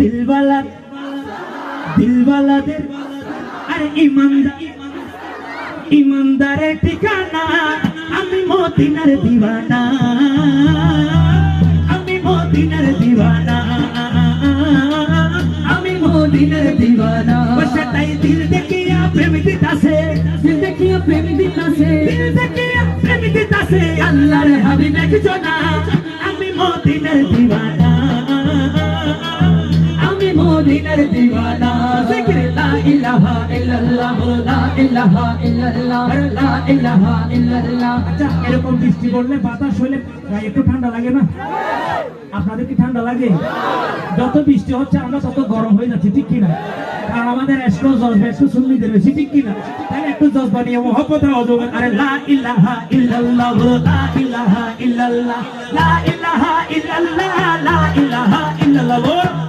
দিলওয়ালা, দিলওয়ালাদের, আরে ইমানদার, ইমানদারের ঠিকানা, আমি মদিনার দিওয়ানা, আমি মদিনার দিওয়ানা, আমি মদিনার দিওয়ানা। বসটাই দিল দেখিয়া প্রেম দিতাছে, দিল দেখিয়া প্রেম দিতাছে, দিল দেখিয়া প্রেম দিতাছে। আল্লাহর হাবিব একজনা, আমি মদিনার আমি মদিনার দিওয়ানা। জিকির, লা ইলাহা ইল্লাল্লাহ, লা ইলাহা ইল্লাল্লাহ, লা ইলাহা ইল্লাল্লাহ। আচ্ছা এরকম বৃষ্টি পড়লে বাতাস হলে একটু ঠান্ডা লাগে না? আপনাদের কি ঠান্ডা লাগে? যত বৃষ্টি হচ্ছে, আমরা তত গরম হয়ে যাচ্ছি, ঠিক কিনা? কারণ আমাদের একটু জজবা একটু সুন্নিদের বেশি, ঠিক কিনা? তাহলে একটু জজবা নিয়ে মহব্বত আরে লা ইলাহা ইল্লাল্লাহ, লা ইলাহা ইল্লাল্লাহ, লা ইলাহা ইল্লাল্লাহ, লা ইলাহা ইল্লাল্লাহ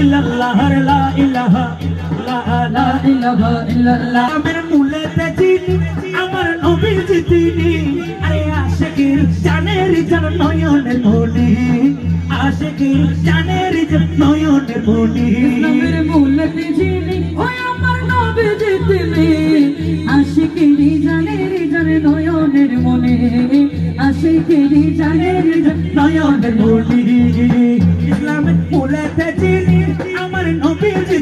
ইল্লাল্লাহ লা ইলাহা লা ইলাহা ইল্লাল্লাহ আমার মুলেতে চিনি আমার নবীজি তিনি আরে আশেকের জানের জান নয়নের মনে আশেকের জানের জান নয়নের মনে। ইসলামের মূলতে যিনি ওই আমার নবীজি তিনি আশিকেরি জানে রে নয়নের মনে আশিকেরি জানে রে নয়নের মনে। নবীজি ইসলামের ফুলেতে চিনি আমার নবীজি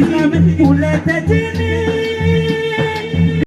ইসলামের ফুলেতে চিনি